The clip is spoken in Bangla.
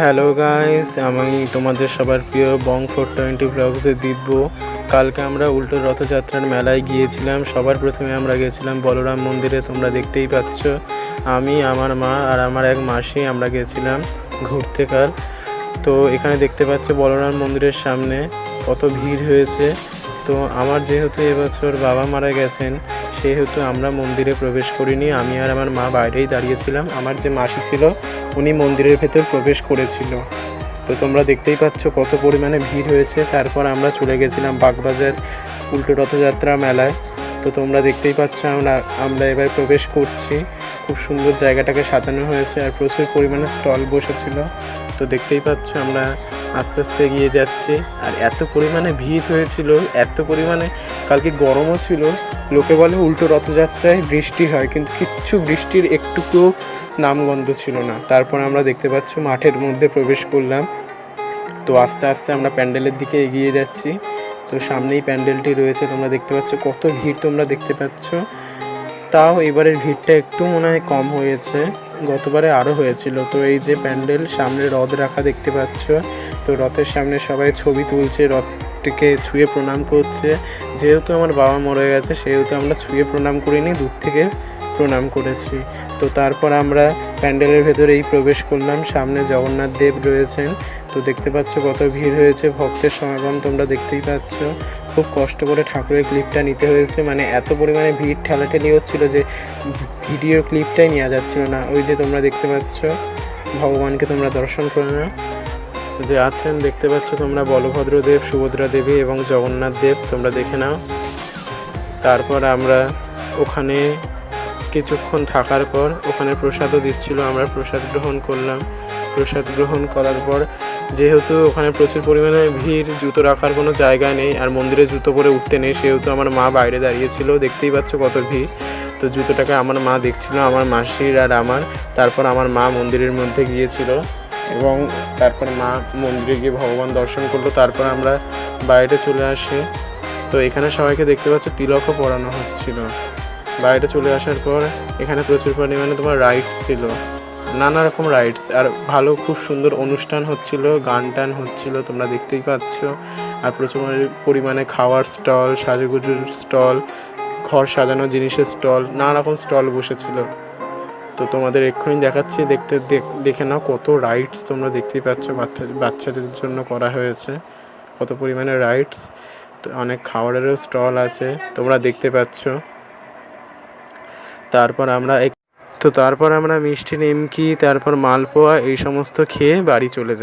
হ্যালো গাইস আমি তোমাদের সবার প্রিয় বং ফোর টোয়েন্টি ব্লগসে দিব্য। কালকে আমরা উল্টো রথযাত্রার মেলায় গিয়েছিলাম। সবার প্রথমে আমরা গেছিলাম বলরাম মন্দিরে, তোমরা দেখতেই পাচ্ছ। আমি, আমার মা আর আমার এক মাসি আমরা গেছিলাম ঘুরতে কাল। তো এখানে দেখতে পাচ্ছ বলরাম মন্দিরের সামনে কত ভিড় হয়েছে। তো আমার যেহেতু এবছর বাবা মারা গেছেন, সেহেতু আমরা মন্দিরে প্রবেশ করিনি। আমি আর আমার মা বাইরেই দাঁড়িয়েছিলাম। আমার যে মাসি ছিল উনি মন্দিরের ভেতর প্রবেশ করেছিল। তো তোমরা দেখতেই পাচ্ছ কত পরিমাণে ভিড় হয়েছে। তারপর আমরা চলে গেছিলাম বাগবাজার উল্টো রথযাত্রা মেলায়। তো তোমরা দেখতেই পাচ্ছ আমরা আমরা এবার প্রবেশ করছি। খুব সুন্দর জায়গাটাকে সাজানো হয়েছে আর প্রচুর পরিমাণে স্টল বসেছিল। তো দেখতেই পাচ্ছ আমরা আস্তে আস্তে এগিয়ে যাচ্ছি। আর এত পরিমাণে ভিড় হয়েছিল, এত পরিমাণে কালকে গরমও ছিল। লোকে বলে উল্টো রথযাত্রায় বৃষ্টি হয়, কিন্তু কিচ্ছু বৃষ্টির একটুকুও নামগন্ধ ছিল না। তারপর আমরা দেখতে পাচ্ছ মাঠের মধ্যে প্রবেশ করলাম। তো আস্তে আস্তে আমরা প্যান্ডেলের দিকে এগিয়ে যাচ্ছি। তো সামনেই প্যান্ডেলটি রয়েছে, তোমরা দেখতে পাচ্ছ কত ভিড় তোমরা দেখতে পাচ্ছ। তাও এবারের ভিড়টা একটু মনে হয় কম হয়েছে, গতবারে আরও হয়েছিল। তো এই যে প্যান্ডেল, সামনে রথ রাখা দেখতে পাচ্ছ। তো রথের সামনে সবাই ছবি তুলছে রথটিকে ছুঁয়ে প্রণাম করছে। যেহেতু আমার বাবা মরে গেছে, সেহেতু আমরা ছুঁয়ে প্রণাম করিনি দূর থেকে প্রণাম করেছি। তো তারপর আমরা প্যান্ডেলের ভেতরেই প্রবেশ করলাম। সামনে জগন্নাথ দেব রয়েছেন। তো দেখতে পাচ্ছ কত ভিড় হয়েছে, ভক্তের সমাগম তোমরা দেখতেই পাচ্ছ। খুব কষ্ট করে ঠাকুরের ক্লিপটা নিতে হয়েছে। মানে এত পরিমাণে ভিড় ঠেলাঠেলি হচ্ছিল যে ভিডিও ক্লিপটাই নেওয়া যাচ্ছিল না। ওই যে তোমরা দেখতে পাচ্ছ, ভগবানকে তোমরা দর্শন করে নাও। যে আছেন, দেখতে পাচ্ছ তোমরা বলভদ্র দেব সুভদ্রা দেবী এবং জগন্নাথ দেব। তোমরা দেখে নাও। তারপর আমরা ওখানে কিছুক্ষণ থাকার পর ওখানে প্রসাদও দিচ্ছিল, আমরা প্রসাদ গ্রহণ করলাম। প্রসাদ গ্রহণ করার পর যেহেতু ওখানে প্রচুর পরিমাণে ভিড়, জুতো রাখার কোনো জায়গা নেই, আর মন্দিরে জুতো পরে উঠতে নেই, সেহেতু আমার মা বাইরে দাঁড়িয়েছিল। দেখতেই পাচ্ছ কত ভিড়। তো জুতোটাকে আমার মা দেখছিল, আমার মাসির আর আমার। তারপর আমার মা মন্দিরের মধ্যে গিয়েছিল। এবং তারপর মা মন্দিরে গিয়ে ভগবান দর্শন করল, তারপর আমরা বাইরে চলে আসি। তো এখানে সবাইকে দেখতে পাচ্ছ তিলকও পড়ানো হচ্ছিল। বাইরে চলে আসার পর এখানে প্রচুর পরিমাণে তোমার রাইডস ছিল। নানা রকম রাইডস আর ভালো, খুব সুন্দর অনুষ্ঠান হচ্ছিল, গান টান হচ্ছিল, তোমরা দেখতেই পাচ্ছ। আর প্রচুর পরিমাণে খাওয়ার স্টল সাজুগুজুর স্টল ঘর সাজানো জিনিসের স্টল নানা রকম স্টল বসেছিল। তো তোমাদের এক্ষুনি দেখাচ্ছি, দেখতে দেখ- নাও কত রাইডস তোমরা দেখতেই পাচ্ছ, বাচ্চা, বাচ্চাদের জন্য করা হয়েছে, কত পরিমাণে রাইডস অনেক খাবারেরও স্টল আছে, তোমরা দেখতে পাচ্ছ। তারপর আমরা তো তারপর আমরা মিষ্টি, নিমকি, তারপর মালপোয়া, এই সমস্ত খেয়ে বাড়ি চলে যাই।